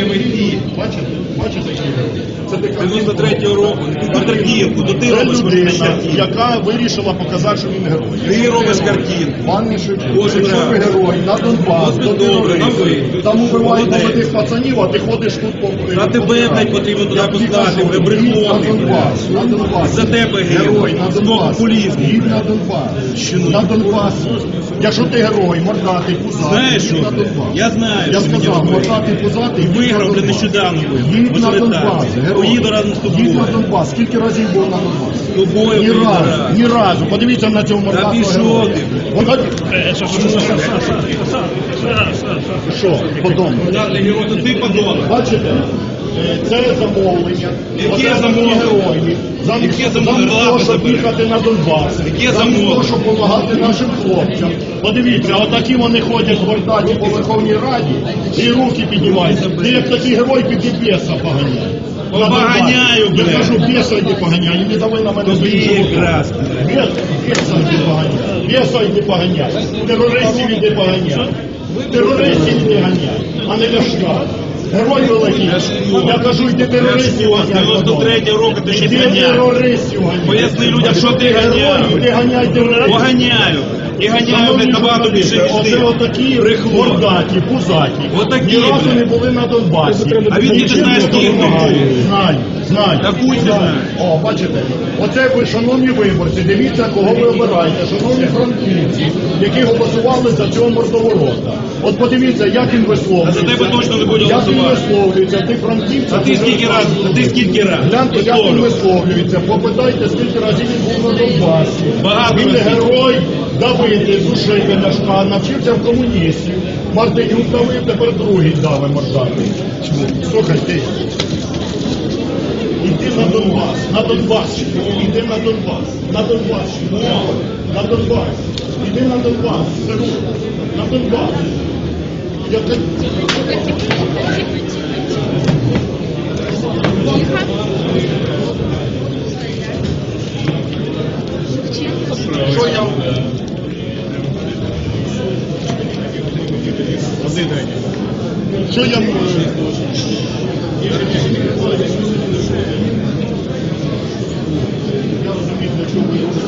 Eu Бачите? Бачите, які герої? Це така 93-го року, на то ти Це робиш людина, картинку. яка вирішила показати, що він герой. Ти робиш картинку. Пане Шевченко, Боже, якщо ви герой, на Донбас, Господи, добре, на. Там убивають Молодець. молодих пацанів, а ти ходиш тут по... А тебе, блядь, потрібно туди Я тобі послати, ви їдь На Донбас, на Донбас. За тебе Герой, на Донбас. популізму. Їдь на Донбас. На Донбас. Якщо ти герой, мордатий, пузатий, Знаєш їдь що? на Донбас. Я знаю, Я що мені сказав, робити. мордатий, пузатий, їдь виграв, на блядь, Донбас. нещодавно виграв. Їдь на Донбас. Поїду разом з тобою. Їдь на Донбас. Скільки разів був на Донбас? Тобою Ні разу, ні разу. Подивіться на цього мордатого пішов героя. ти. Воно... Що, Подон? Мордатий герой, то ти подонок. Бачите? Е, Це замовлення. Яке замовлення? герої. Замість, того, щоб їхати на Донбас. Замість того, щоб допомагати нашим хлопцям. Подивіться, отакі вони ходять в Гордані по Верховній Раді і руки піднімаються. Ти як такий герой поганяй. На Донбас. Поганяю, Я кажу, біса йди поганяй, не давай на мене. Біса, біса йди поганяй. Біса йди поганяй. Терористів йди поганяй. Терористів йди ганяй, а не ляшка. Герой великий. Я кажу, йди терористів з 93-го року ти ще Йди. Поясни людям, що ти ганяв. Йди ганяй терористів. Поганяю. І ганяю Шановні набагато більше, журналісти, ніж ти. Оце отакі Брехло. мордаті, пузаті. Отакі, Ні разу блядь. не були на Донбасі. А він І не чим знає, допомагають? Знаю, знаю. Та хуй ти знаєш. О, бачите, оце ви, шановні виборці, дивіться, кого ви обираєте, шановні франківці, які голосували за цього мордоворота. От подивіться, як він висловлюється. За тебе точно не буде Як він голосувати. висловлюється, ти франківця. А ти скільки раз, а ти скільки раз? Гляньте, як він Висловлював. висловлюється. Попитайте, скільки разів він був на Донбасі. Багато він разів. герой давити, душити Ляшка, навчився в комуністів. Мартинюк давив, тепер другий дави мордати. Слухай, ти. Іди на Донбас, на Донбас, іди на Донбас, на Донбас, на Донбас, іди на Донбас, на Донбас. Я Що я... Що я... Я розумію, для чого робите.